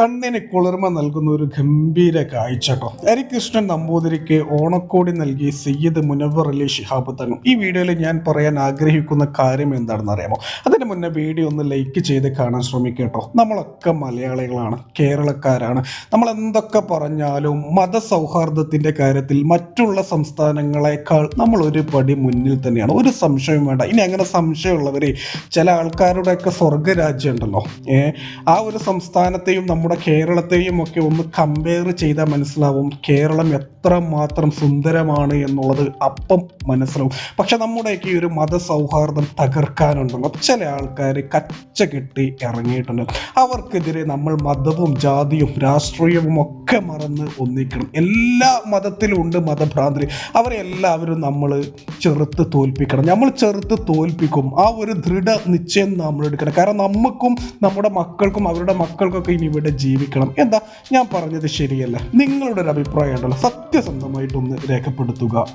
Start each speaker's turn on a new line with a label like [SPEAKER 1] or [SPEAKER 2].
[SPEAKER 1] കണ്ണിന് കുളിർമ നൽകുന്ന ഒരു ഗംഭീര കാഴ്ച കേട്ടോ ഹരികൃഷ്ണൻ നമ്പൂതിരിക്ക് ഓണക്കോടി നൽകി സയ്യിദ് മുനവർ അലി ഷിഹാബ് തങ്ങൾ. ഈ വീഡിയോയിൽ ഞാൻ പറയാൻ ആഗ്രഹിക്കുന്ന കാര്യം എന്താണെന്ന് അറിയാമോ? അതിന് മുന്നേ വീഡിയോ ഒന്ന് ലൈക്ക് ചെയ്ത് കാണാൻ ശ്രമിക്കട്ടോ നമ്മളൊക്കെ മലയാളികളാണ് കേരളക്കാരാണ്. നമ്മൾ എന്തൊക്കെ പറഞ്ഞാലും മതസൗഹാർദ്ദത്തിന്റെ കാര്യത്തിൽ മറ്റുള്ള സംസ്ഥാനങ്ങളെക്കാൾ നമ്മൾ ഒരു പടി മുന്നിൽ തന്നെയാണ്. ഒരു സംശയം വേണ്ട. ഇനി അങ്ങനെ സംശയമുള്ളവർ ചില ആൾക്കാരുടെയൊക്കെ സ്വർഗരാജ്യം ഉണ്ടല്ലോ ആ ഒരു സംസ്ഥാനത്തെയും നമ്മുടെ കേരളത്തെയും ഒക്കെ ഒന്ന് കമ്പയർ ചെയ്താൽ മനസ്സിലാവും കേരളം എത്ര മാത്രം സുന്ദരമാണ് എന്നുള്ളത് അപ്പം മനസ്സിലാവും. പക്ഷെ നമ്മുടെയൊക്കെ ഈ ഒരു മതസൗഹാർദ്ദം തകർക്കാനുണ്ടല്ലോ ചില ആൾക്കാർ കച്ച കെട്ടി ഇറങ്ങിയിട്ടുണ്ട്. അവർക്കെതിരെ നമ്മൾ മതവും ജാതിയും രാഷ്ട്രീയവും ഒക്കെ മറന്ന് ഒന്നിക്കണം. എല്ലാ മതത്തിലും ഉണ്ട് മതഭ്രാന്തി അവരെ എല്ലാവരും നമ്മൾ ചെറുത്ത് തോൽപ്പിക്കണം. നമ്മൾ ചെറുത്ത് തോൽപ്പിക്കും. ആ ഒരു ദൃഢ നിശ്ചയം നമ്മൾ എടുക്കണം. കാരണം നമുക്കും നമ്മുടെ മക്കൾക്കും അവരുടെ മക്കൾക്കൊക്കെ ഇനി ഇവിടെ ജീവിക്കണം. എന്താ? ഞാൻ പറഞ്ഞത് ശരിയല്ല. നിങ്ങളുടെ ഒരു അഭിപ്രായം ഉണ്ടല്ലോ. സത്യസന്ധമായിട്ടൊന്ന് രേഖപ്പെടുത്തുക.